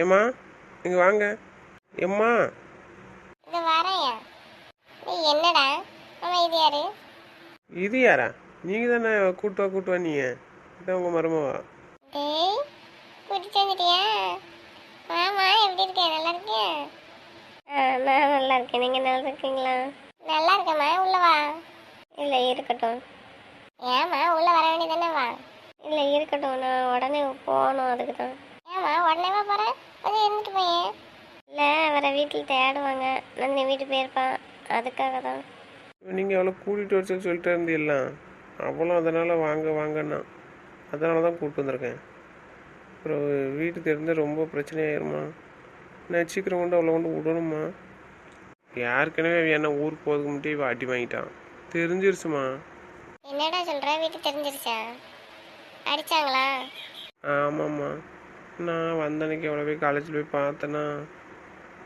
ஏம்மா இங்கே வாங்க. எம்மா இது வரையா நீ என்னடா? ஆமா இது யாரு? இது யாரா? நீங்கள் தானே கூட்டுவா கூட்டுவா நீங்கள் இதான் உங்கள் மருமவா. டேய் கூட்டிட்டு வந்துட்டியா? ஆமா எப்படி இருக்க? நல்லா இருக்கியா? நான் நல்லா இருக்கேன். நீங்க நல்லா இருக்கீங்களா? நல்லா இருக்கேம்மா. உள்ள வா. இல்ல இருக்கட்டும். ஏம்மா உள்ள வர வேண்டியதானே வா இல்ல இருக்கட்டும். நான் உடனே போகணும் அதுக்கு தான் ஏம்மா உடனே வா போறேன். கொஞ்சம் இருந்துட்டு போயேன்? இல்ல அவரை வீட்டில் தேடுவாங்க. நந்தினி வீட்டு போயிருப்பான் அதுக்காக தான். நீங்கள் எவ்வளோ கூட்டிகிட்டு வர சொல்லி சொல்லிட்டு இருந்தீல்லாம் அவளும் அதனால் வாங்க வாங்கன்னா. அதனால தான் கூப்பிட்டு வந்திருக்கேன். அப்புறம் வீட்டு தெரிஞ்ச ரொம்ப பிரச்சனையாயிருமா? நான் சீக்கிரம் கொண்டு அவளை கொண்டு விடணுமா? யாருக்கனவே அவன் என்ன ஊருக்கு போகிறதுக்கு முன்னாடி இவன் அடி வாங்கிட்டான். தெரிஞ்சிருச்சுமா? என்னடா சொல்ற? வீட்டு தெரிஞ்சிருச்சா? அடிச்சாங்களா? ஆமாம்மா. நான் வந்த அன்னைக்கு அவளை போய் காலேஜில் போய் பார்த்தேன்னா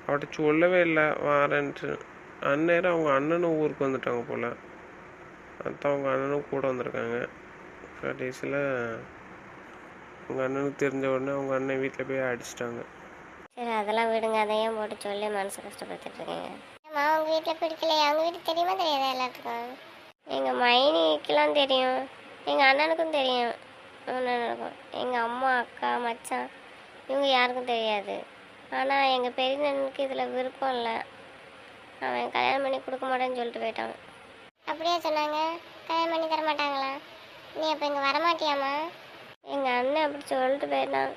அவட்ட சொல்லவே இல்லை. வாரேன்ட்டு. அந்நேரம் அவங்க அண்ணனும் ஊருக்கு வந்துட்டாங்க போல். அதான் அவங்க அண்ணனும் கூட வந்திருக்காங்க. கடைசியில் அவங்க அண்ணனுக்கு தெரிஞ்ச உடனே அவங்க அண்ணன் வீட்டில் போய் அடிச்சிட்டாங்க. சரி அதெல்லாம் விடுங்க. அதையும் போட்டு சொல்லி மனசு கஷ்டப்படுத்திட்டு இருக்கீங்க? அம்மா வீட்டில் பிடிக்கலையே. அவங்க வீட்டுக்கு தெரியுமா தெரியாதா எல்லாத்துக்கும்? எங்கள் மைனிக்கெல்லாம் தெரியும். எங்கள் அண்ணனுக்கும் தெரியும். அண்ணனுக்கும் எங்கள் அம்மா அக்கா மச்சான். இவங்க யாருக்கும் தெரியாது. ஆனால் எங்கள் பெரியண்ணனுக்கு இதில் விருப்பம் இல்லை. அவன் கல்யாணம் பண்ணி கொடுக்க மாட்டேன்னு சொல்லிட்டு போயிட்டான். அப்படியே சொன்னாங்க? கல்யாணம் பண்ணி தர மாட்டாங்களா? நீ அப்போ இங்கே வரமாட்டியாம்மா? எங்கள் அண்ணன் அப்படி சொல்லிட்டு போயிட்டான்.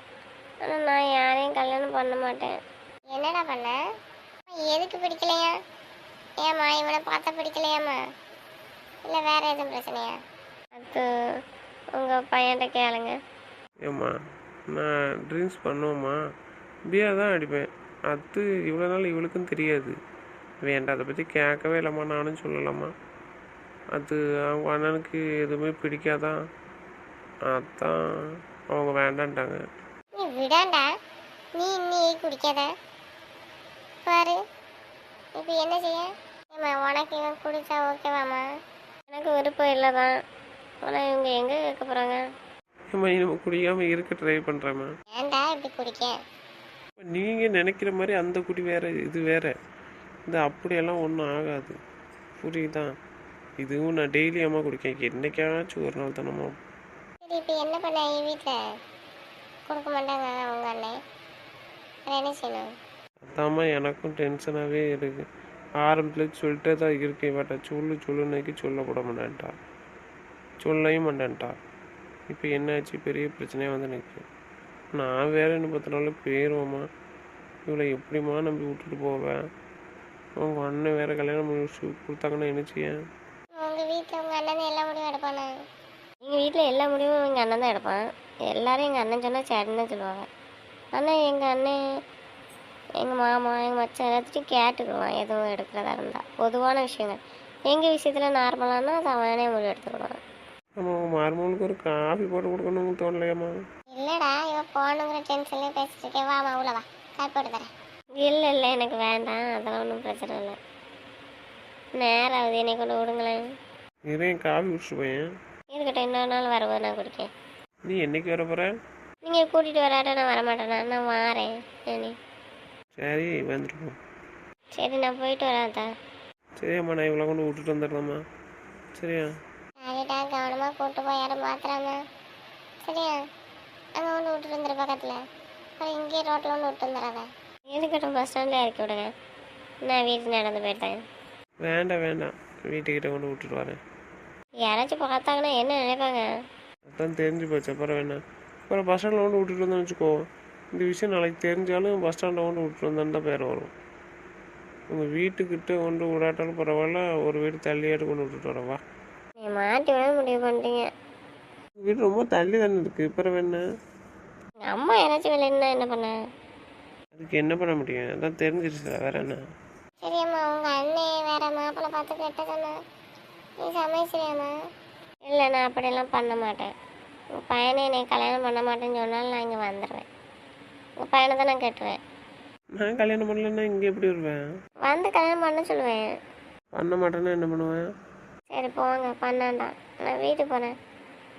ஆனால் நான் யாரையும் கல்யாணம் பண்ண மாட்டேன். என்னடா பண்ண? எதுக்கு பிடிக்கலையா? ஏம்மா இவனை பார்த்தா பிடிக்கலையாம்மா? இல்லை வேற எதுவும் பிரச்சனையா? அது உங்கள் பையன்கிட்ட கேளுங்க. ஏம்மா? நான் ட்ரிங்க்ஸ் பண்ணுவோம்மா பியர் தான் அடிப்பேன். அது இவ்வளோ நாள் இவளுக்கும் தெரியாது. வேண்டாம் அதை பற்றி கேட்கவே இல்லைம்மா நானும் சொல்லலாமா அது அவங்க அண்ணனுக்கு எதுவுமே பிடிக்காதான் அதான் அவங்க வேண்டான்ட்டாங்க. நீ விடாண்டா. நீ இன்னி குடிக்காத? பாரு. இப்போ என்ன செய்ய? ஏம்மா உனக்கு இவன் குடிச்சா ஓகேவாம்மா? எனக்கு விருப்பம் இல்லை தான் ஆனால் இவங்க எங்கே கேட்க போகிறாங்க ஏம்மா இனிமே குடிக்காமல் இருக்க ட்ரை பண்ணுறேம்மா ஏன்டா இப்படி குடிக்க? நீங்கள் நினைக்கிற மாதிரி அந்த குடி வேற இது வேற. இந்த அப்படியெல்லாம் ஒன்றும் ஆகாது. புரியுதா? இதுவும் நான் டெய்லி அம்மா குடிக்கேன். என்னைக்காச்சும் ஒரு நாள் தானம்மா. சரி இப்போ என்ன பண்ண? என் வீட்டில் கொடுக்க மாட்டாங்க அவங்க அண்ணன் அப்புறம் என்ன செய்யணும்? அதாம்மா எனக்கும் டென்ஷனாகவே இருக்கு. ஆரம்பத்தில் சொல்லிட்டே தான் இருக்கேன். இவட்ட சொல்லு சொல்லுனாக்கி சொல்லப்பட மாட்டேன்ட்டா. சொல்லவும் மாட்டேன்ட்டா. இப்போ என்னாச்சு? பெரிய பிரச்சனையாக வந்து நிற்கும் நான் வேற என்ன பத்து நாள் போயிடுவோம்மா இவளை எப்படிம்மா நம்பி விட்டுட்டு போவேன் உங்கள் அண்ணன் வேற கல்யாணம் பண்ணி கொடுத்தாங்கன்னா என்ன செய்ய உங்கள் வீட்டில் உங்கள் அண்ணன் எல்லா முடிவும் எடுப்பானா? எங்கள் வீட்டில் எல்லா முடிவும் எங்கள் அண்ணன் தான் எடுப்பான். எல்லாரும் எங்கள் அண்ணன் சொன்னால் சரின்னு தான் சொல்லுவாங்க. ஆனால் எங்கள் அண்ணன் எங்கள் மாமா எங்கள் மச்சான் எல்லாத்தையும் கேட்டுக்குவான். எதுவும் எடுக்கிறதா இருந்தால் பொதுவான விஷயங்கள். எங்கள் விஷயத்தில் நார்மலானா அது அவனே முடிவு எடுத்துக்கிடுவான் நம்ம மருமகளுக்கு ஒரு காஃபி போட்டு கொடுக்கணும்னு தோணலையாம்மா. இல்லைடா இவன் போகணுங்கிற டென்ஷன்லேயே பேசிட்டு இருக்கேன் வாமா உள்ள வா. கால் போட்டு தரேன். இல்லை இல்லை எனக்கு வேண்டாம். அதெல்லாம் ஒன்றும் பிரச்சனை இல்லை. நேரம் ஆகுது என்னை கொண்டு விடுங்களேன். இதையும் காஃபி குடிச்சிட்டு போயேன் இருக்கட்டும் இன்னொரு நாள் வரும்போது நான் குடிக்கேன் நீ என்னைக்கு வர போகிற நீங்கள் கூட்டிகிட்டு வராட்ட நான் வரமாட்டேனா? நான் வாரேன் நீ சரி வந்துட்டு போ. சரி நான் போயிட்டு வரேன் அத்தா. சரியாம்மா நான் இவ்வளோ கொண்டு விட்டுட்டு வந்துடுறேம்மா. சரியா? சரிடா கவனமாக கூட்டு போய் யாரும் மாத்திராம சரியா? அங்கே ஒன்று விட்டுட்டு வந்துடு பக்கத்தில். அப்புறம் இங்கேயே ரோட்டில் ஒன்று விட்டு வந்துடாத இருக்கட்டும் பஸ் ஸ்டாண்டில் இறக்கி விடுங்க. நான் வீட்டுக்கு நடந்து போயிட்டேன் வேண்டாம் வேண்டாம். வீட்டுக்கிட்ட கொண்டு விட்டுட்டு வரேன். யாராச்சும் பார்த்தாங்கன்னா என்ன நினைப்பாங்க? அதான் தெரிஞ்சு போச்சு. அப்புறம் வேணாம் அப்புறம் பஸ் ஸ்டாண்டில் கொண்டு விட்டுட்டு வந்தேன்னு வச்சுக்கோ. இந்த விஷயம் நாளைக்கு தெரிஞ்சாலும் பஸ் ஸ்டாண்டில் கொண்டு விட்டுட்டு வந்தான்னு தான் பேர் வரும். உங்கள் வீட்டுக்கிட்ட கொண்டு விடாட்டாலும் பரவாயில்ல. ஒரு வீடு தள்ளியாட்டு கொண்டு விட்டுட்டு வரவா? நீ மாட்டி விட முடிவு பண்ணிட்டீங்க. வீடு ரொம்ப தள்ளி தானே இருக்குது அப்புறம் என்ன? எங்கள் அம்மா யாராச்சும் விளையாடுனா என்ன பண்ண? அதுக்கு என்ன பண்ண முடியும்? அதான் தெரிஞ்சிருச்சுல வேற என்ன? சரியம்மா உங்கள் அண்ணன் வேற மாப்பிள்ளை பார்த்து கெட்டதானே நீ சமைச்சிரியாம்மா இல்லை நான் அப்படியெல்லாம் பண்ண மாட்டேன். உங்கள் பையனை என்னை கல்யாணம் பண்ண மாட்டேன்னு சொன்னாலும் நான் இங்கே வந்துடுவேன் உங்கள் பையனை தான் நான் கட்டுவேன். நான் கல்யாணம் பண்ணலன்னா இங்கே எப்படி வருவேன்? வந்து கல்யாணம் பண்ண சொல்லுவேன். பண்ண மாட்டேன்னா என்ன பண்ணுவேன்? சரி போங்க. பண்ணாண்டாம். நான் வீட்டுக்கு போகிறேன்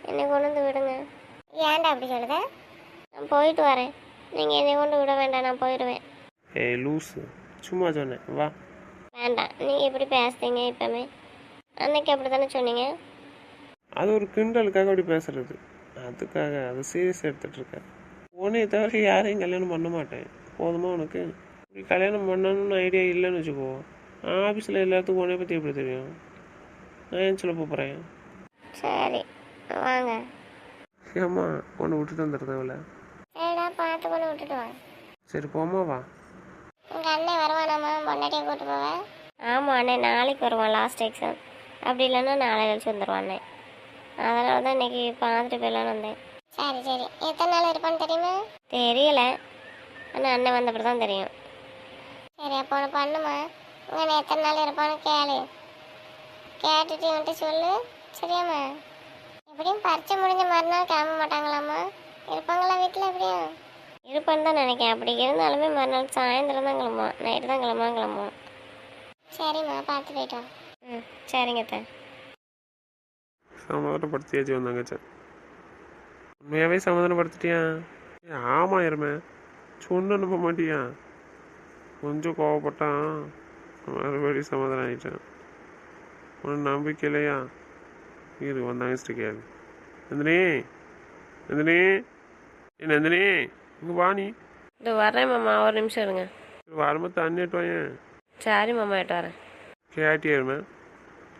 என்னை கொண்டு வந்து விடுங்க. ஏன்டா அப்படி சொல்லுத? நான் போயிட்டு வரேன். நீங்கள் என்னை கொண்டு விட வேண்டாம். நான் போயிடுவேன். ஏய் லூஸு சும்மா சொன்னேன். வா. வேண்டாம். நீங்கள் எப்படி பேசுறீங்க இப்போமே அன்னைக்கு அப்படி தானே சொன்னீங்க? அது ஒரு கிண்டலுக்காக அப்படி பேசுறது. அதுக்காக அதை சீரியஸ் எடுத்துட்டு இருக்க. உன்னைய தவிர யாரையும் கல்யாணம் பண்ண மாட்டேன். போதுமா உனக்கு? இப்படி கல்யாணம் பண்ணணும்னு ஐடியா இல்லைன்னு வச்சுக்கோ. ஆஃபீஸில் எல்லாத்துக்கும் உன்னைய பற்றி எப்படி தெரியும்? நான் ஏன் சொல்ல போகிறேன் சரி வாங்க. ஏம்மா உன்னை விட்டுட்டு வந்துடுறதில்ல சரிடா பார்த்து கொண்டு விட்டுட்டு வாங்க சரி போமா வா. உங்கள் அண்ணன் வருவானாம்மா பொண்டாட்டியை கூட்டு போவேன் ஆமாம் அண்ணே நாளைக்கு வருவான் லாஸ்ட் எக்ஸாம் அப்படி இல்லைன்னா நாளை கழிச்சு வந்துடுவான் அண்ணே அதனால தான் இன்னைக்கு பார்த்துட்டு போயிடலான்னு வந்தேன். சரி சரி. எத்தனை நாள் இருப்பான்னு தெரியுமா? தெரியல. ஆனால் அண்ணன் வந்தப்பறம் தான் தெரியும். சரி அப்போ ஒன்று பண்ணுமா? உங்கள் அண்ணன் எத்தனை நாள் இருப்பான்னு கேளு. கேட்டுட்டு வந்துட்டு சொல்லு. சரியாம்மா? எப்படியும் பரிச்சை முடிஞ்ச மறுநாள் கிளம்ப மாட்டாங்களாம்மா? இருப்பாங்களா வீட்டில் எப்படியும் இருப்பேன்னு தான் நினைக்கிறேன். அப்படி இருந்தாலுமே மறுநாள் சாயந்தரம் தான் கிளம்புவோம் நைட்டு தான் கிளம்புவோம் கிளம்புவோம் சரிம்மா பார்த்து போயிட்டோம் ம் சரிங்க தான் சமாதானப்படுத்தியாச்சு வந்தாங்கச்சேன் உண்மையாகவே சமாதானப்படுத்திட்டியா? ஏ ஆமாம் இருமே சொன்ன அனுப்ப மாட்டியா? கொஞ்சம் கோவப்பட்டான். மறுபடியும் சமாதானம் ஆகிட்டேன் உனக்கு நம்பிக்கை இல்லையா இரு வந்தாங்க கேளு. நந்தினி நந்தினி நந்தினி இங்கே வா நீ. இது வரேன் மாமா ஒரு நிமிஷம் இருங்க. வரும்போது தண்ணி எட்டு வாயேன். சரி மாமா எட்டு வரேன். கேட்டியாருமே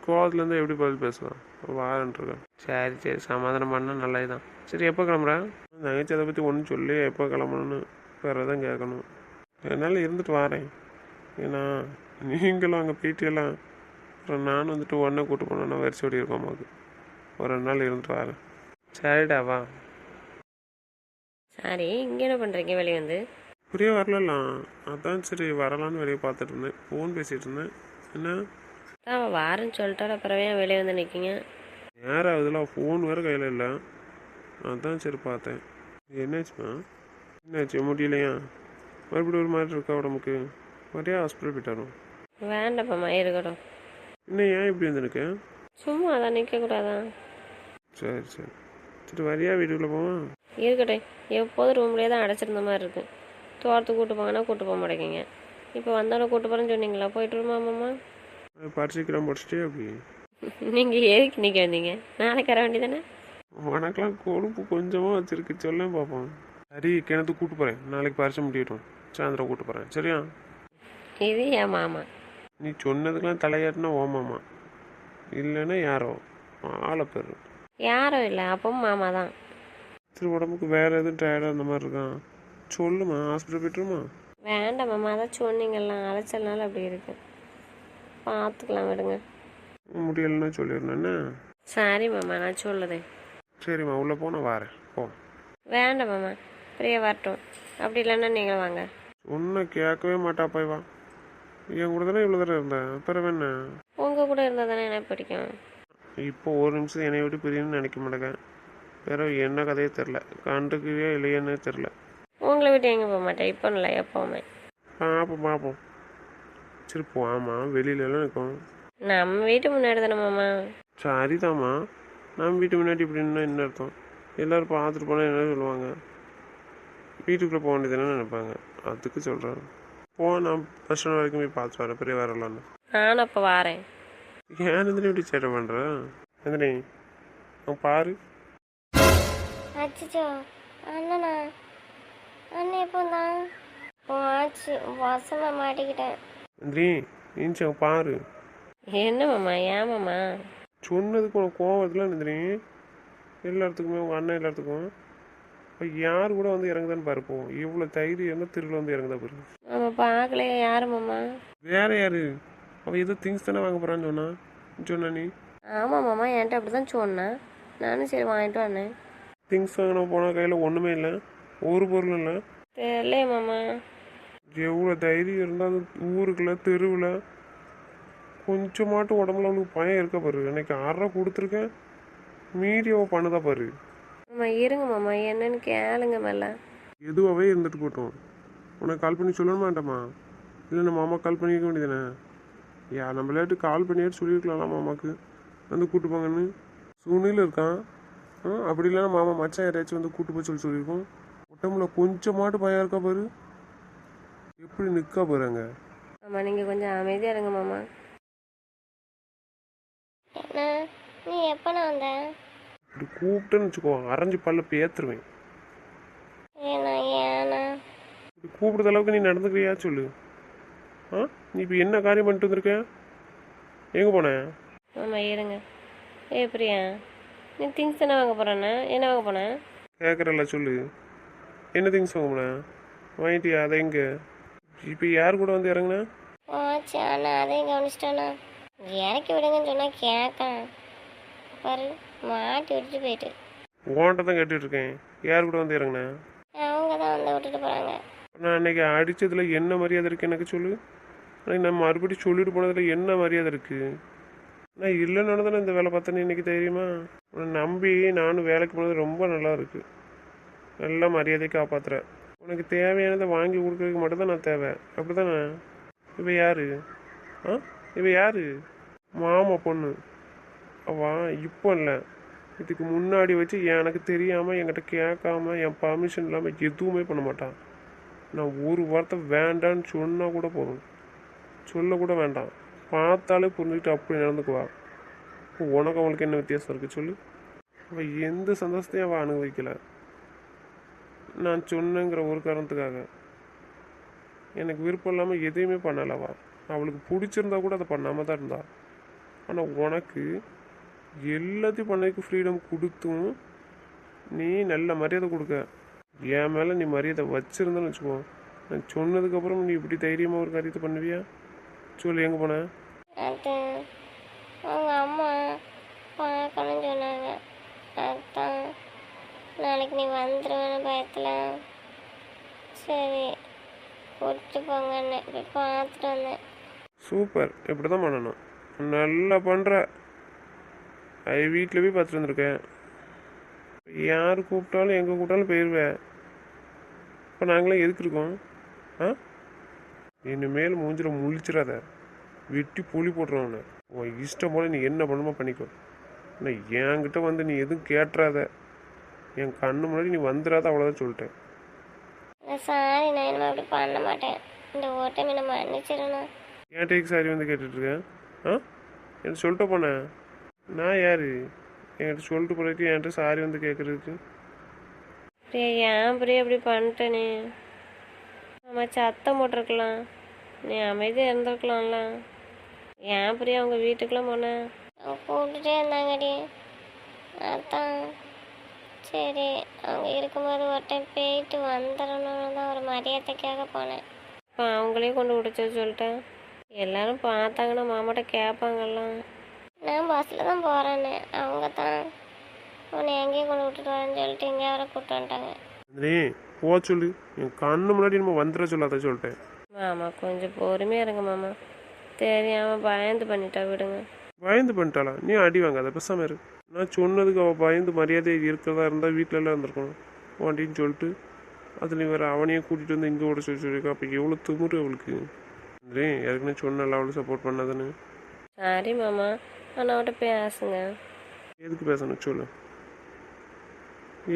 கோவத்துலேருந்து எப்படி பதில் பேசுவான் வாரன்ட்ருக்கேன் சரி சரி சமாதானம் பண்ணால் நல்லது தான் சரி எப்போ கிளம்புறேன் தங்கச்சி அதை பற்றி ஒன்றும் சொல்லி எப்போ கிளம்பணும்னு. வேறு தான் கேட்கணும். என்னால் இருந்துட்டு வரேன். ஏன்னா நீங்களும் அங்கே போயிட்டெல்லாம் அப்புறம் நானும் வந்துட்டு ஒன்றை கூட்டு போனோன்னா வரிசை ஓடி இருக்கோம் அம்மாவுக்கு ஒரு ரெண்டு நாள் இருந்துட்டு வரேன். சரிடா வா. சரி இங்கே என்ன பண்ணுறீங்க வெளியே வந்து? புரிய வரலாம் அதான் சரி வரலான்னு வெளியே பார்த்துட்டு இருந்தேன். ஃபோன் பேசிகிட்டு இருந்தேன். என்ன? அவன் வாரேன்னு சொல்லிட்டாரு அப்புறம் ஏன் வெளியே வந்து நிற்கிங்க நேரம் ஆகுதுல ஃபோன் வேறு கையில் இல்லை. அதான் சரி பார்த்தேன். என்னாச்சுமா? என்னாச்சு? முடியலையா? மறுபடியும் ஒரு மாதிரி இருக்கா உடம்புக்கு? வரையா ஹாஸ்பிட்டல் போயிட்டு வரோம் வேண்டாம் மாமா இருக்கட்டும். இன்னும் ஏன் இப்படி வந்து எனக்கு சும்மா அதான் நிற்கக்கூடாதான் சரி சரி. சரி வரியா வீட்டுக்குள்ளே போவோம் இருக்கட்டும். எப்போதும் ரூம்லேயே தான் அடைச்சிருந்த மாதிரி இருக்கு. தோட்டத்துக்கு கூட்டு போங்கன்னா கூட்டு போக மாட்டேங்கிங்க. இப்போ வந்தாலும் கூட்டு போகிறேன்னு சொன்னீங்களா? போயிட்டு வருமா மாமா பரிசைக்கெல்லாம் படிச்சுட்டே அப்படி? நீங்கள் எதுக்கு நிற்க வந்தீங்க? நாளைக்கு வர வேண்டியதானே? உனக்கெல்லாம் கொழுப்பு கொஞ்சமாக வச்சிருக்கு. சொல்லேன் பார்ப்போம் சரி கிணத்து கூட்டு போகிறேன் நாளைக்கு பரிசை முடியட்டும் சாயந்தரம் கூட்டு போகிறேன் சரியா? இது என் மாமா. நீ சொன்னதுக்கெல்லாம் தலையாட்டினா ஓமாமா இல்லைன்னா யாரோ? ஆளை பேர். யாரும் இல்லை. அப்பவும் மாமா தான். சரி உடம்புக்கு வேற எதுவும் டயர்டாக அந்த மாதிரி இருக்கான் சொல்லுமா ஹாஸ்பிட்டல் போய்ட்டுருமா வேண்டாம் மாமா அதான் சொன்னீங்கல்லாம் அலைச்சல்னால அப்படி இருக்கு. பார்த்துக்கலாம் விடுங்க. முடியலைன்னா சொல்லிடணும் என்ன? சரி மாமா நான் சொல்லுதேன். சரிம்மா உள்ளே போனால் வரேன். போ. வேண்டாம் மாமா பிரியா வரட்டும். அப்படி இல்லைன்னா நீங்கள் வாங்க. ஒன்றை கேட்கவே மாட்டா போய் வா. என் கூட தானே இவ்வளோ தடவை இருந்தேன் பிறகு என்ன? உங்கள் கூட இருந்தால் தானே எனக்கு பிடிக்கும். இப்போ ஒரு நிமிஷம் என்னை விட்டு பிரியணும்னு நினைக்க மாட்டேங்க. பிறகு என்ன கதையே தெரில கண்டுக்கவே இல்லையேன்னே தெரில உங்களை விட்டு எங்கே போக மாட்டேன்? இப்போ இல்லை எப்போவுமே. பார்ப்போம் பார்ப்போம் சரி போமா வெளியிலலாம் நிற்கும் நம்ம வீட்டு முன்னாடி தானே மாமா. சரிதாம்மா. நம்ம வீட்டு முன்னாடி இப்படின்னா என்ன அர்த்தம்? எல்லோரும் பார்த்துட்டு போனால் என்ன சொல்லுவாங்க? வீட்டுக்குள்ளே போக வேண்டியதுன்னு நினைப்பாங்க. அதுக்கு சொல்கிறேன் போ நான் பஸ் ஸ்டாண்ட் வரைக்கும் போய் பார்த்து வரேன் பெரிய வரலான்னு நானும் அப்போ வாரேன். ஏன் நந்தினி இப்படி சேட்டை பண்ணுற நந்தினி அவன் பாரு. அச்சோ அண்ணனா அண்ணன் எப்போ தான் ஆச்சு வசமாக மாட்டிக்கிட்டேன். நந்தினி இன்ச்சு அவன் பாரு. என்ன மாமா ஏன் மாமா சொன்னதுக்கு உனக்கு கோவம் வருதுல நந்தினி? எல்லாத்துக்குமே உங்கள் அண்ணன் எல்லாத்துக்கும். இப்போ யார் கூட வந்து இறங்குதான்னு பாரு போ. இவ்வளோ தைரியம் இருந்தால் திருவிழா வந்து இறங்குதா பாரு. பார்க்கலையே யார் மாமா? வேற யாரு? அவள் ஏதோ திங்ஸ் தானே வாங்க போகிறான்னு சொன்னா. சொன்ன நீ? ஆமாம் மாமா என்கிட்ட அப்படி தான் சொன்னேன் நானும் சரி வாங்கிட்டு வந்தேன். திங்ஸ் வாங்கின போனால் கையில் ஒன்றுமே இல்லை. ஒரு பொருள் இல்லை. தெரியலையே மாமா. எவ்வளோ தைரியம் இருந்தால் அந்த ஊருக்குள்ள தெருவில். கொஞ்சமாட்டும் உடம்புல அவனுக்கு பயம் இருக்க பாரு. எனக்கு அரை கொடுத்துருக்கேன். மீடியாவை பண்ணுதா பாரு. மாமா இருங்க மாமா. என்னன்னு கேளுங்க மேல. எதுவாகவே இருந்துட்டு போட்டோம். உனக்கு கால் பண்ணி சொல்லணும் வேண்டாமா? இல்லை நம்ம மாமா கால் பண்ணிக்க வேண்டியதானே யா நம்ம விளையாட்டு கால் பண்ணியாட்டு சொல்லியிருக்கலாம்ல மாமாக்கு. வந்து கூட்டு போங்கன்னு. சுனில் இருக்கான். ஆ அப்படி இல்லைன்னா மாமா மச்சான் யாரையாச்சும் வந்து கூட்டு போய் சொல்லி சொல்லியிருக்கோம். உடம்புல கொஞ்சமாட்டு பயம் இருக்கா பாரு. எப்படி நிற்கா பாருங்க மாமா நீங்கள் கொஞ்சம் அமைதியாக இருங்க மாமா. நீ எப்போ நான் வந்தேன் இப்படி கூப்பிட்டேன்னு வச்சுக்கோ அரைஞ்சு பல்ல பேத்துருவேன். கூப்பிடுற அளவுக்கு நீ நடந்துக்கிறியா சொல்லு. ஆ? நீ இப்போ என்ன காரியம் பண்ணிட்டு வந்திருக்க? எங்கே போன? மாமா இருங்க. ஏ பிரியா நீ திங்ஸ் தானே வாங்க போகிறேண்ணா என்ன வாங்க போனேன் கேட்குறல்ல சொல்லு. என்ன திங்ஸ் வாங்க போன? வாங்கிட்டியா? அதை எங்கே? இப்போ யார் கூட வந்து இறங்குனா? போச்சு அண்ணா அதையும் கவனிச்சிட்டாண்ணா இறக்கி விடுங்கன்னு சொன்னால் கேட்கேன் பாரு மாட்டி விட்டுட்டு போயிட்டு. உன்கிட்ட தான் கேட்டுட்டு இருக்கேன். யார் கூட வந்து இறங்குனா? அவங்க தான் வந்து விட்டுட்டு போகிறாங்க நான் அன்னைக்கு அடித்ததில் என்ன மரியாதை இருக்குது எனக்கு சொல்லு? அன்றைக்கி நான் மறுபடியும் சொல்லிட்டு போனதில் என்ன மரியாதை இருக்குது நான் இல்லைன்னு தானே இந்த வேலை பார்த்தேன்னு இன்னைக்கு தெரியுமா? உன்னை நம்பி நானும் வேலைக்கு போனது ரொம்ப நல்லா இருக்குது நல்லா மரியாதையை காப்பாற்றுறேன் உனக்கு தேவையானதை வாங்கி கொடுக்குறதுக்கு மட்டும் தான் நான் தேவை. அப்படிதானே இவ யாரு? ஆ? இவ யாரு? மாமா பொண்ணு. அவா இப்போ இல்லை. இதுக்கு முன்னாடி வச்சு எனக்கு தெரியாமல் என்கிட்ட கேட்காம என் பர்மிஷன் இல்லாமல் எதுவுமே பண்ண மாட்டான் நான் ஒரு வார்த்தை வேண்டான்னு சொன்னால் கூட போதும். சொல்ல கூட வேண்டாம். பார்த்தாலே புரிஞ்சுக்கிட்டு அப்படி நடந்துக்குவா. உனக்கு அவளுக்கு என்ன வித்தியாசம் இருக்குது சொல்லு. அவள் எந்த சந்தோஷத்தையும் அவள் அனுபவிக்கல. நான் சொன்னேங்கிற ஒரு காரணத்துக்காக. எனக்கு விருப்பம் இல்லாமல் எதையுமே பண்ணலவா அவளுக்கு பிடிச்சிருந்தா கூட அதை பண்ணாமல் தான் இருந்தா. ஆனால் உனக்கு எல்லாத்தையும் பண்ணதுக்கு ஃப்ரீடம் கொடுத்தும் நீ நல்ல மரியாதை கொடுக்க. என் மேலே நீ மரியாதை வச்சிருந்தேன்னு வச்சுக்கோ. நான் சொன்னதுக்கப்புறம் நீ இப்படி தைரியமாக ஒரு காரியத்தை பண்ணுவியா? சொல்லு எங்கே போன? அது அவங்க அம்மா பார்க்கணும்னு சொன்னாங்க. அதான் நாளைக்கு நீ வந்துடுவேன்னு பயத்தில். சரி கூட்டிட்டு போங்கன்னு பார்த்துட்டு வந்தேன். சூப்பர். இப்படி தான் பண்ணணும். நல்லா பண்ணுற அது வீட்டில் போய் பார்த்துட்டு வந்திருக்கேன். யார் கூப்பிட்டாலும் எங்கே கூப்பிட்டாலும் போயிடுவேன் இப்போ நாங்களாம் எதுக்கு இருக்கோம்? ஆ? இனிமேல் மூஞ்சில முழிச்சிடாத. வெட்டி புளி போட்டுருவாங்க உன் இஷ்டம் போல நீ என்ன பண்ணுமோ பண்ணிக்கோ. ஆனால் என்கிட்ட வந்து நீ எதுவும் கேட்டுறாத. என் கண்ணு முன்னாடி நீ வந்துடாத அவ்வளோதான் சொல்லிட்டேன். சாரி நான் இனிமேல் அப்படி பண்ண மாட்டேன். இந்த ஓட்டம் என்ன மன்னிச்சிடணும் ஏன் டேக் சாரி வந்து கேட்டுட்ருக்கேன் ஆ? என்கிட்ட சொல்லிட்டு போனேன். நான் யார்? என்கிட்ட சொல்லிட்டு போறதுக்கு என்கிட்ட சாரி வந்து கேட்குறதுக்கு பிரியா ஏன் பிரியா இப்படி பண்ணிட்ட நீ நம்ம சத்தம் போட்டிருக்கலாம். நீ அமைதியாக இருந்திருக்கலாம்ல. ஏன் பிரியா உங்கள் வீட்டுக்கெல்லாம் போனேன் அவங்க கூப்பிட்டுட்டே இருந்தாங்கடி. அதான். சரி அவங்க இருக்கும்போது ஒரு டைம் போயிட்டு வந்துடணும்னு தான் ஒரு மரியாதைக்காக போனேன். இப்போ அவங்களையும் கொண்டு விடுச்சு சொல்லிட்டேன். எல்லாரும் பார்த்தாங்கன்னா மாமாட்ட கேட்பாங்கல்ல நான் பஸ்ஸில் தான் போகிறேன்னு அவங்க தான் உன்னை எங்கேயும் கொண்டு விட்டுட்டு வரேன்னு சொல்லிட்டு வர கூப்பிட்டு வந்துட்டாங்க. நீ போ சொல்லு. என் கண்ணு முன்னாடி நம்ம வந்துட சொல்லாத சொல்லிட்டேன். மாமா கொஞ்சம் பொறுமையாக இருங்க மாமா. தெரியாமல் பயந்து பண்ணிட்டா விடுங்க. பயந்து பண்ணிட்டாளா? நீ அடி வாங்காத பேசாம இரு. நான் சொன்னதுக்கு அவள் பயந்து மரியாதை இருக்கிறதா இருந்தால் வீட்டில எல்லாம் இருந்திருக்கணும். வண்டின்னு சொல்லிட்டு அதில் வேற அவனையும் கூட்டிகிட்டு வந்து இங்கே ஓட சொல்லி சொல்லியிருக்கா. அப்போ எவ்வளோ திமுரு அவளுக்கு. ரே ஏற்கனவே சொன்னல அவளுக்கு சப்போர்ட் பண்ணாதானே சாரி மாமா. ஆனால் அவட்ட பேசுங்க. எதுக்கு பேசணும் சொல்லு.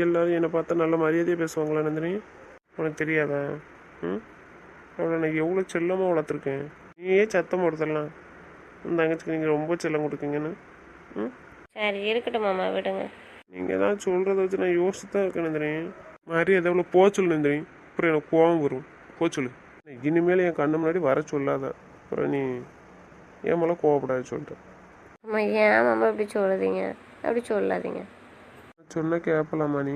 எல்லாரும் என்னை பார்த்தா நல்ல மரியாதையாக பேசுவாங்களா நந்தினி? உனக்கு தெரியாதா? ம்? அவளை நான் எவ்வளோ செல்லமாக வளர்த்துருக்கேன். நீயே சத்தம் போடுதலாம் இந்த தங்கச்சிக்கு நீங்கள் ரொம்ப செல்லம் கொடுக்கீங்கன்னு. ம்? சரி இருக்கட்டும் மாமா விடுங்க. நீங்கள் தான் சொல்கிறத வச்சு நான் யோசிச்சு தான் இருக்கேன் நந்தினி. மரியாதை எவ்வளோ போக சொல்லு நந்தினி. அப்புறம் எனக்கு கோவம் வரும். போக சொல்லு. இனிமேல் என் கண்ணு முன்னாடி வர சொல்லாத. அப்புறம் நீ என் மேலே கோவப்படாது சொல்லிட்டேன் அம்மா ஏன் மாமா இப்படி சொல்லுதீங்க? அப்படி சொல்லாதீங்க. சொன்ன கேட்பலாமா நீ?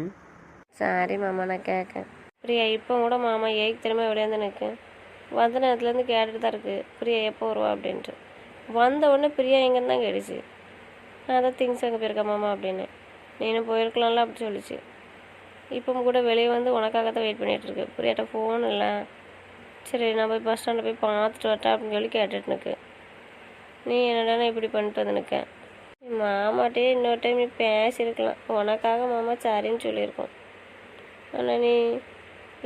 சாரி மாமா நான் கேட்கேன் பிரியா இப்போ கூட மாமா ஏக்கு திரும்ப வெளியே நிற்கு வந்த நேரத்துலேருந்து கேட்டுட்டு தான் இருக்கு. பிரியா எப்போ வருவா? அப்படின்ட்டு. வந்த உடனே பிரியா எங்கேருந்து தான் கேட்டுச்சு. நான் தான் திங்ஸ் அங்கே போயிருக்கேன் மாமா அப்படின்னு. நீனும் போயிருக்கலாம்ல அப்படி சொல்லிச்சு. இப்போ கூட வெளியே வந்து உனக்காக தான் வெயிட் பண்ணிட்டு இருக்கு. பிரியாட்ட ஃபோன் இல்லை. சரி நான் போய் பஸ் ஸ்டாண்டில் போய் பார்த்துட்டு வரட்டா? அப்படின்னு சொல்லி கேட்டுட்டு நிற்கு நீ என்னடா நான் இப்படி பண்ணிட்டு வந்து நிற்கேன் மாமாட்டே இன்னொரு டைம் நீ பேசியிருக்கலாம். உனக்காக மாமா சரின்னு சொல்லியிருக்கோம். ஆனால் நீ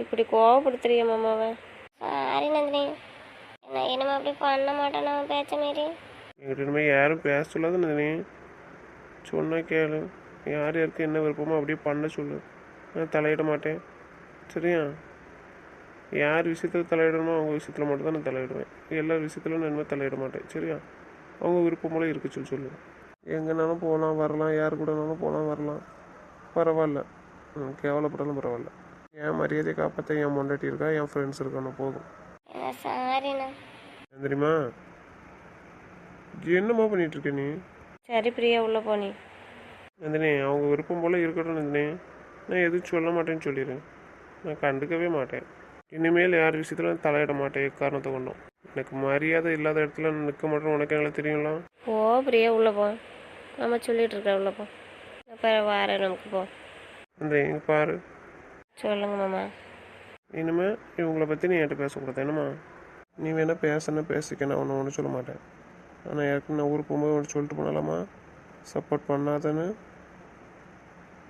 இப்படி கோவப்படுத்துறிய மாமாவை? சாரி நந்தினி. நான் இனிமே அப்படி பண்ண மாட்டேன் அவன் பேச்ச மாரி இனிமேல் யாரும் பேச சொல்லாத நந்தினி. சொன்னா கேளு. யார் யாருக்கு என்ன விருப்பமோ அப்படியே பண்ண சொல்லு. நான் தலையிட மாட்டேன். சரியா? யார் விஷயத்தில் தலையிடணுமோ அவங்க விஷயத்தில் மட்டும் தான் நான் தலையிடுவேன். எல்லா விஷயத்துலையும் நான் இனிமேல் தலையிட மாட்டேன். சரியா? அவங்க விருப்பம் போல இருக்க சொல்லி சொல்லு. எங்கேனாலும் போகலாம் வரலாம். யார் கூடனாலும் போகலாம் வரலாம். பரவாயில்ல. கேவலப்பட்டாலும் பரவாயில்ல. என் மரியாதையை காப்பாற்ற என் மொண்டாட்டி இருக்கா? என் ஃப்ரெண்ட்ஸ் இருக்கானோ போதும். தெரியுமா? என்னம்மா பண்ணிட்டு இருக்க நீ? சரி பிரியா உள்ளே போனி நந்தினி அவங்க விருப்பம் போல் இருக்கட்டும் நந்தினி. நான் எதுவும் சொல்ல மாட்டேன்னு சொல்லிடுறேன் நான் கண்டுக்கவே மாட்டேன். இனிமேல் யார் விஷயத்துல தலையிட மாட்டேன் எக்காரணத்தை கொண்டும். எனக்கு மரியாதை இல்லாத இடத்துல நிற்க மாட்டேன் உனக்கு எங்களை தெரியுங்களா போ பிரியா உள்ளே போ. நம்ம சொல்லிட்டு இருக்க உள்ளே போ. அப்புறம் வாரேன் நமக்கு போ. அந்த இங்க பாரு. சொல்லுங்க மாமா. இனிமேல் இவங்கள பற்றி நீ என்கிட்ட பேசக்கூடாது என்னம்மா? நீ வேணா பேசணும் பேசிக்க நான் ஒன்று ஒன்றும் சொல்ல மாட்டேன். ஆனால் ஏற்கனவே நான் ஊருக்கு போகும்போது ஒன்று சொல்லிட்டு போனாலாமா சப்போர்ட் பண்ணாதன்னு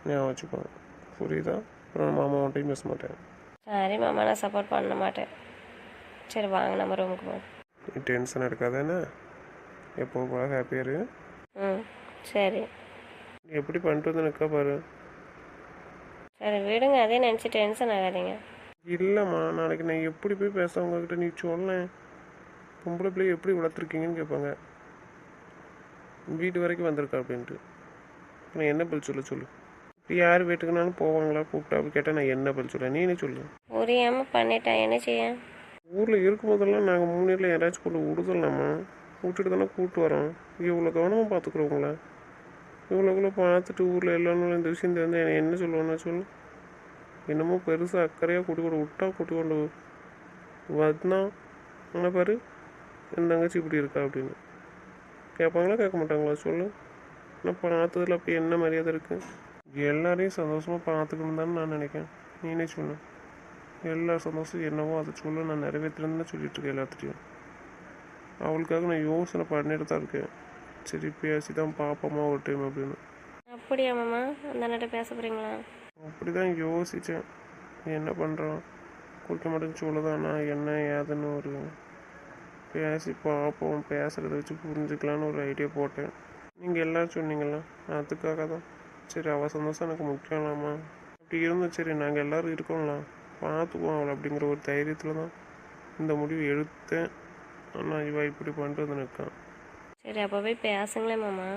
ஞாபகம் வச்சுக்கோ. புரியுதா? அப்புறம் நான் மாமா ஒன்றையும் பேச மாட்டேன். சரி மாமா நான் சப்போர்ட் பண்ண மாட்டேன். சரி வாங்க நம்ம ரூமுக்கு போ. நீ டென்ஷன் எடுக்காதானே எப்போ போல ஹாப்பியாக இரு. ம் சரி. நீ எப்படி பண்ணிட்டு வந்து நிற்க பாரு. சரி விடுங்க அதே நினச்சி டென்ஷன் ஆகாதீங்க. இல்லைம்மா நாளைக்கு நான் எப்படி போய் பேச உங்ககிட்ட நீ சொல்லேன் பொம்பளை பிள்ளைய எப்படி வளர்த்துருக்கீங்கன்னு கேட்பாங்க. வீட்டு வரைக்கும் வந்திருக்கா அப்படின்ட்டு. நான் என்ன பதில் சொல்ல சொல்லு. இப்போ யார் வீட்டுக்குனாலும் போவாங்களா கூப்பிட்டா அப்படி கேட்டால் நான் என்ன பதில் சொல்ல? நீனே சொல்லு. புரியாமல் பண்ணிட்டேன் என்ன செய்ய? ஊரில் இருக்கும்போதெல்லாம் நாங்கள் மூணு மூணில் யாராச்சும் கொண்டு விடுதலாமா விட்டுட்டு தானே கூப்பிட்டு வரோம். இவ்வளோ கவனமாக பார்த்துக்குறோங்களா இவ்வளோக்குள்ள பார்த்துட்டு ஊரில் எல்லாரும் இந்த விஷயம் தெரிஞ்சு என்னை என்ன சொல்லுவேன்னா சொல்லு. என்னமோ பெருசாக அக்கறையாக கூட்டி கொண்டு விட்டா கூட்டி கொண்டு வந்தா ஆனால் பாரு என் தங்கச்சி இப்படி இருக்கா? அப்படின்னு. கேட்பாங்களா கேட்க மாட்டாங்களா? சொல்லு. நான் பார்த்ததுல அப்படி என்ன மரியாதை இருக்குது எல்லாரையும் சந்தோஷமாக பார்த்துக்கணும் தானே நான் நினைக்கிறேன். நீனே சொல்லு. எல்லா சந்தோஷம் என்னவோ அதை சொல்ல நான் நிறைவேற்றுறேன்னு சொல்லிட்டு இருக்கேன் எல்லாத்துட்டையும். அவளுக்காக நான் யோசனை பண்ணிட்டு தான் இருக்கேன். சரி பேசி தான் பார்ப்போமா ஒரு டைம் அப்படின்னு. அப்படியா மாமா? அந்த அண்ணாட்ட பேச போகிறீங்களா அப்படி தான் யோசித்தேன் என்ன பண்ணுறோம் குடிக்க மாட்டேன்னு சொல்லுதானா? என்ன ஏதுன்னு ஒரு பேசி பார்ப்போம் பேசுகிறத வச்சு புரிஞ்சுக்கலான்னு ஒரு ஐடியா போட்டேன். நீங்கள் எல்லோரும் சொன்னீங்களா அதுக்காக தான் சரி அவள் சந்தோஷம் எனக்கு முக்கியம்லாமா? அப்படி இருந்தும் சரி நாங்கள் எல்லோரும் இருக்கோம்லாம் பார்த்துக்குவோம் அவளை அப்படிங்கிற ஒரு தைரியத்தில் தான் இந்த முடிவு எடுத்தேன். ஆனால் இவ இப்படி பண்ணிட்டு வந்து நிற்கான். சரி அப்போ போய் பேசுங்களேன் மாமா.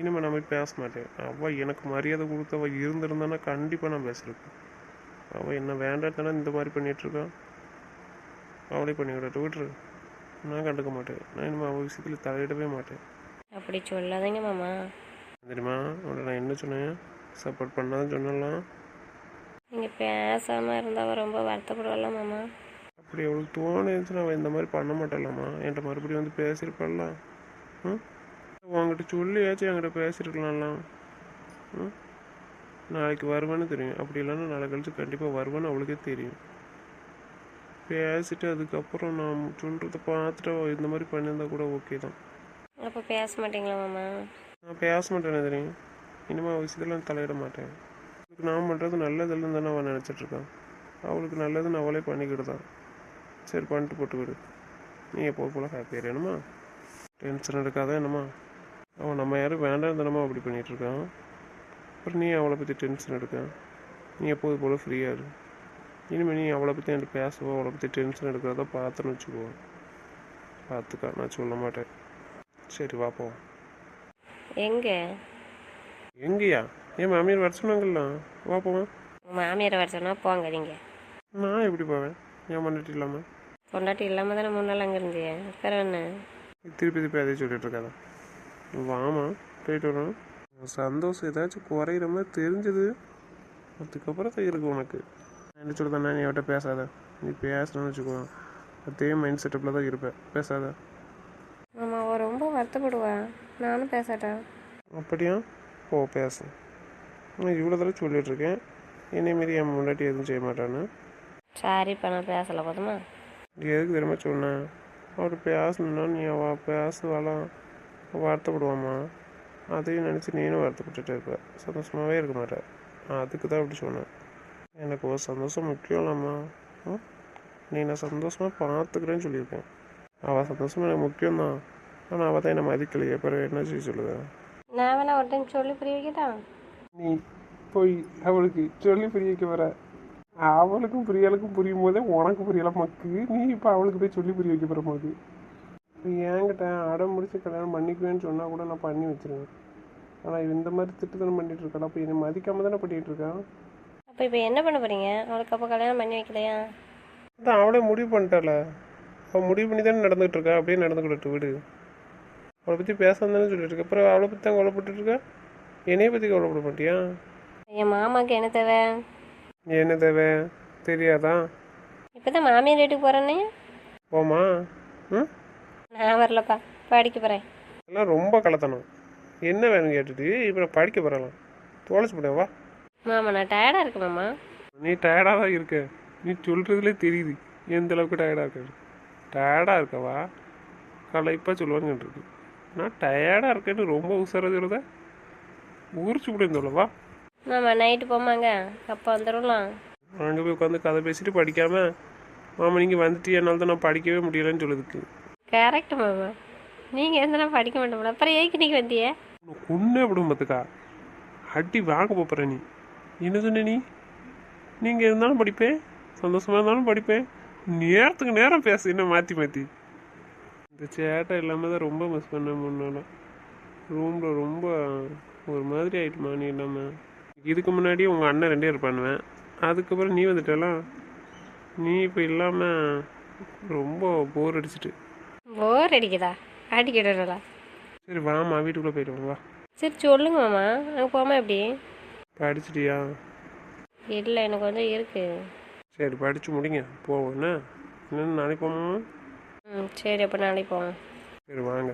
இனிமேல் நான் போய் பேச மாட்டேன். அவள் எனக்கு மரியாதை கொடுத்து அவள் இருந்திருந்தானா கண்டிப்பாக நான் பேசியிருப்பேன் அவள் என்ன வேண்டாம் இந்த மாதிரி பண்ணிட்டு இருக்கா? அவளே பண்ணி விடட்டு விட்டுரு. நான் கண்டுக்க மாட்டேன். நான் இனிமேல் அவள் விஷயத்தில் தலையிடவே மாட்டேன். அப்படி சொல்லாதீங்க மாமா. தெரியுமா? அவளை நான் என்ன சொன்னேன்? சப்போர்ட் பண்ணாதான் சொன்னலாம் நீங்கள் பேசாமல் இருந்தால் ரொம்ப வருத்தப்படுவல்ல மாமா? அப்படி அவளுக்கு தோணுச்சுன்னா அவள் இந்த மாதிரி பண்ண மாட்டாளாம்மா என்கிட்ட மறுபடியும் வந்து பேசியிருப்பாள்ல ம்? உங்ககிட்ட சொல்லியாச்சும் என்கிட்ட பேசியிருக்கலாம்லாம் ம்? நாளைக்கு வருவேன்னு தெரியும். அப்படி இல்லைன்னா நாளை கழிச்சு கண்டிப்பாக வருவேன்னு அவளுக்கே தெரியும். பேசிட்டு அதுக்கப்புறம் நான் சொல்கிறத பார்த்துட்டு இந்த மாதிரி பண்ணியிருந்தா கூட ஓகே தான். அப்போ பேச மாட்டீங்களா மாமா? நான் பேச மாட்டேன் தெரியும். இனிமேல் விஷயத்தில் நான் தலையிட மாட்டேன். அவளுக்கு நான் பண்ணுறது நல்லதில்லைன்னு தானே அவன் நினச்சிட்டு இருக்கான் அவளுக்கு நல்லதுன்னு அவளே பண்ணிக்கிட்டு தான். சரி பண்ணிட்டு போட்டு விடு. நீ எப்போ போல ஹாப்பியாக என்னம்மா? டென்ஷன் எடுக்காத என்னம்மா? அவன் நம்ம யாரும் வேண்டாம் தானம்மா அப்படி பண்ணிட்டு இருக்கான் அப்புறம் நீ அவளை பற்றி டென்ஷன் எடுக்க. நீ எப்போது போல் ஃப்ரீயாக இரு. இனிமேல் நீ அவளை பற்றி என்கிட்ட பேசுவோ அவளை பற்றி டென்ஷன் எடுக்கிறத பார்த்துன்னு வச்சுக்கோ. பார்த்துக்கா நான் சொல்ல மாட்டேன். சரி வா போவோம் எங்கே? எங்கேயா? என் மாமியார் வர சொன்னாங்கல்ல? வா போவேன் உங்கள் மாமியாரை வர சொன்னால் போங்க நீங்கள் நான் எப்படி போவேன்? என் மண்டிட்டு இல்லாமல் பொண்டாட்டி இல்லாமல் தானே மூணு நாள் அங்கே இருந்தியே அப்புறம் என்ன? திருப்பி திருப்பி அதே சொல்லிட்டு இருக்காத. வாமா போயிட்டு வரோம். சந்தோஷம் ஏதாச்சும் குறையிற மாதிரி தெரிஞ்சது அதுக்கப்புறம் இருக்கு உனக்கு. என்ன சொல்லுறேன் நீ அவட்ட பேசாத. நீ பேசணும்னு வச்சுக்கோ. அதே மைண்ட் செட்டப்பில் தான் இருப்பேன் பேசாத. மாமா அவள் ரொம்ப வருத்தப்படுவா. நானும் பேசாட்டா? அப்படியா? போ பேசு. நான் இவ்வளோ தடவை சொல்லிட்டு இருக்கேன் என்னை மாரி என் முன்னாடி எதுவும் செய்ய மாட்டான்னு. சரிப்பா நான் பேசலை போதுமா? எதுக்கு தெரியுமா சொன்னேன் அவர் பேசணுன்னா நீ அவ பேசுவாளாம் வருத்தப்படுவாம்மா அதையும் நினச்சி நீனும் வருத்தப்பட்டுட்டு இருப்ப. சந்தோஷமாகவே இருக்க மாட்டேன் அதுக்கு தான் அப்படி சொன்னேன். எனக்கு ஒரு சந்தோஷம் முக்கியம் இல்லைம்மா. ம்? நீ நான் சந்தோஷமாக பார்த்துக்கிறேன்னு சொல்லியிருக்கேன். அவள் சந்தோஷம் எனக்கு முக்கியம்தான். ஆனால் அவள் தான் என்னை மதிக்கலையே. பிறகு என்ன செய்ய சொல்லுவேன் நான் வேணா ஒரு டைம் சொல்லி புரிய வைக்கட்டா? நீ போய் அவளுக்கு சொல்லி புரிய வைக்க வர. அவளுக்கும் பிரியாளுக்கும் புரியும் போதே உனக்கு புரியல மக்கு. நீ இப்போ அவளுக்கு போய் சொல்லி புரிய வைக்க போகிற போது என்கிட்ட அடம் முடிச்சு கல்யாணம் பண்ணிக்குவேன்னு சொன்னால் கூட நான் பண்ணி வச்சிருவேன். ஆனால் இந்த மாதிரி திட்டுத்தனம் பண்ணிட்டு இருக்கா? அப்போ என்னை மதிக்காம தானே பண்ணிட்டு இருக்கான் அப்போ இப்போ என்ன பண்ண போகிறீங்க அவளுக்கு அப்போ கல்யாணம் பண்ணி வைக்கலையா? அதான் அவளே முடிவு பண்ணிட்டால அவள் முடிவு பண்ணி தானே நடந்துகிட்டு இருக்கா? அப்படியே நடந்துக்கிட்டு விடு. அவளை பற்றி பேசாம தானே சொல்லிட்டு இருக்க? அப்புறம் அவளை பற்றி தான் கவலைப்பட்டு இருக்கா? என்னைய பற்றி கவலைப்பட மாட்டியா? என் மாமாவுக்கு என்ன தேவை? என்ன தேவை? தெரியாதா? இப்போ தான் மாமியார் வீட்டுக்கு போகிறேன்னே போமா ம்? நான் வரலப்பா படிக்க போகிறேன் எல்லாம் ரொம்ப கலத்தனம் என்ன வேணும் கேட்டுட்டு இப்போ நான் படிக்க போகிறலாம் தொலைச்சு போட்டேன் வா. மாமா நான் டயர்டாக இருக்கு மாமா. நீ டயர்டாக தான் இருக்க. நீ சொல்கிறதுலே தெரியுது. எந்த அளவுக்கு டயர்டாக இருக்க டயர்டாக இருக்கவா? களைப்பாக சொல்லுவான்னு இருக்கு நான் டயர்டாக இருக்கேன்னு ரொம்ப உசாராக சொல்லுத ஊறிச்சு விடுன்னு வா மாமா நைட்டு போமாங்க அப்போ வந்துடலாம் அங்கே போய் உட்காந்து கதை பேசிட்டு படிக்காமல் மாமா நீங்கள் வந்துட்டு என்னால் தான் நான் படிக்கவே முடியலன்னு சொல்லுதுக்கு. கரெக்ட் மாமா. நீங்கள் எந்தனா படிக்க மாட்டோம்ல அப்புறம் ஏக்கு நீங்கள் வந்தியே? ஒன்றே விடும் பார்த்துக்கா. அடி வாங்க போகிற நீ. என்ன சொன்ன நீ? நீங்கள் இருந்தாலும் படிப்பேன். சந்தோஷமாக இருந்தாலும் படிப்பேன். நேரத்துக்கு நேரம் பேசு. என்ன மாற்றி மாற்றி இந்த சேட்டை இல்லாமல் தான் ரொம்ப மிஸ் பண்ண முன்னால. ரூமில் ரொம்ப ஒரு மாதிரி ஆயிட்டுமா நீ இல்லாமல் இதுக்கு முன்னாடி உங்கள் அண்ணன் ரெண்டே இருப்பானுவேன் அதுக்கப்புறம் நீ வந்துட்டலாம் நீ இப்போ இல்லாமல் ரொம்ப போர் அடிச்சிட்டு. போர் அடிக்குதா? அடிக்கிடலா சரி வாம்மா வீட்டுக்குள்ளே போயிட்டு வா சரி சொல்லுங்க மாமா. அங்கே போமா எப்படி? படிச்சிட்டியா? இல்லை எனக்கு கொஞ்சம் இருக்கு. சரி படித்து முடிங்க. போவோம் என்ன? என்னன்னு நாளைக்கு போவோமா ம் சரி அப்போ நாளைக்கு போவோம் சரி வாங்க.